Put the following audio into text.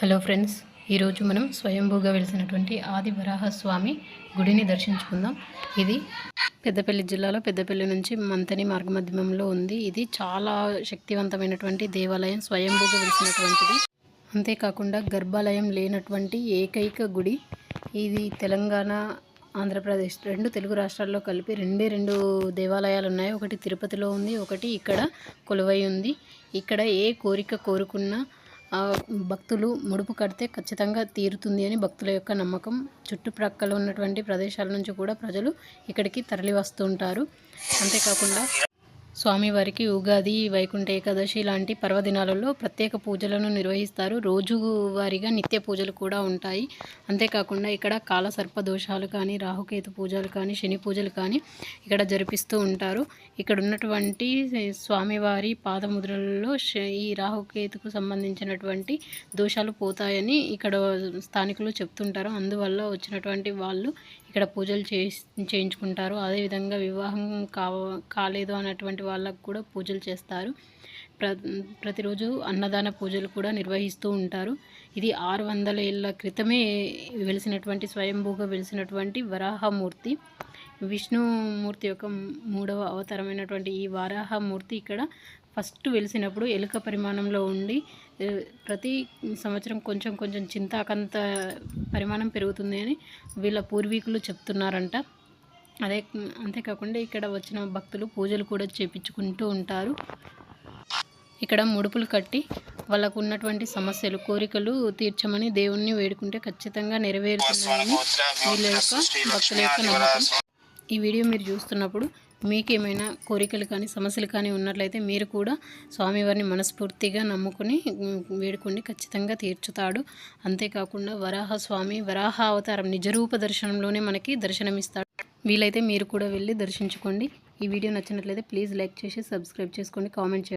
Hello friends ఈరోజు మనం స్వయంభూగా వెలిసినటువంటి ఆది వరాహస్వామి గుడిని దర్శించుకుందాం. ఇది పెద్దపల్లి జిల్లాలో పెద్దపల్లి నుంచి మంతని మార్గమధ్యమంలో ఉంది. ఇది చాలా శక్తివంతమైనటువంటి దేవాలయం స్వయంభూగా వెలిసినటువంటిది. అంతేకాకుండా గర్భాలయం లేనటువంటి ఏకైక గుడి. ఇది తెలంగాణ ఆంధ్రప్రదేశ్ రెండు తెలుగు రాష్ట్రాల్లో కలిపి రెండే రెండు దేవాలయాలు ఉన్నాయి. ఒకటి తిరుపతిలో ఉంది ఒకటి ఇక్కడ కొలువై ఉంది. ఇక్కడ ఏ కోరిక కోరుకున్నా భక్తులు ముడుపు కడితే ఖచ్చితంగా తీరుతుంది అని భక్తుల యొక్క నమ్మకం. చుట్టుప్రక్కల ఉన్నటువంటి ప్రదేశాల నుంచి కూడా ప్రజలు ఇక్కడికి తరలి వస్తుంటారు అంతేకాకుండా స్వామివారికి ఉగాది వైకుంఠ ఏకాదశి లాంటి పర్వదినాలలో ప్రత్యేక పూజలను నిర్వహిస్తారు. రోజువారీగా నిత్య పూజలు కూడా ఉంటాయి. అంతేకాకుండా ఇక్కడ కాలసర్ప దోషాలు కానీ రాహుకేతు పూజలు కానీ శని పూజలు కానీ ఇక్కడ జరిపిస్తూ ఉంటారు. ఇక్కడ ఉన్నటువంటి స్వామివారి పాదముద్రలలో ఈ రాహుకేతుకు సంబంధించినటువంటి దోషాలు పోతాయని ఇక్కడ స్థానికులు చెప్తుంటారు. అందువల్ల వచ్చినటువంటి వాళ్ళు ఇక్కడ పూజలు చేయించుకుంటారు. అదేవిధంగా వివాహం కావ కాలేదు అన్నటువంటి వాళ్ళకు కూడా పూజలు చేస్తారు. ప్ర ప్రతిరోజు అన్నదాన పూజలు కూడా నిర్వహిస్తూ ఉంటారు. ఇది ఆరు వందల ఏళ్ళ క్రితమే వెలిసినటువంటి స్వయంభూగా వెలిసినటువంటి వరాహమూర్తి. విష్ణుమూర్తి యొక్క మూడవ అవతారమైనటువంటి ఈ వరాహమూర్తి ఇక్కడ ఫస్ట్ వెలిసినప్పుడు ఎలుక పరిమాణంలో ఉండి ప్రతి సంవత్సరం కొంచెం కొంచెం చింతాకంత పరిమాణం పెరుగుతుంది అని వీళ్ళ పూర్వీకులు చెప్తున్నారంట. అదే అంతేకాకుండా ఇక్కడ వచ్చిన భక్తులు పూజలు కూడా చేపించుకుంటూ ఉంటారు. ఇక్కడ ముడుపులు కట్టి వాళ్ళకు ఉన్నటువంటి సమస్యలు కోరికలు తీర్చమని దేవుణ్ణి వేడుకుంటే ఖచ్చితంగా నెరవేరుతున్నాయని వీళ్ళ యొక్క భక్తుల యొక్క నమ్మకం. ఈ వీడియో మీరు చూస్తున్నప్పుడు మీకు ఏమైనా కోరికలు కానీ సమస్యలు కానీ ఉన్నట్లయితే మీరు కూడా స్వామివారిని మనస్ఫూర్తిగా నమ్ముకుని వేడుకొని వేడుకోండి ఖచ్చితంగా తీర్చుతాడు. అంతేకాకుండా వరాహ స్వామి వరాహ అవతారం నిజరూప దర్శనంలోనే మనకి దర్శనమిస్తాడు. వీలైతే మీరు కూడా వెళ్ళి దర్శించుకోండి. ఈ వీడియో నచ్చినట్లయితే ప్లీజ్ లైక్ చేసి సబ్స్క్రైబ్ చేసుకోండి కామెంట్ చేయండి.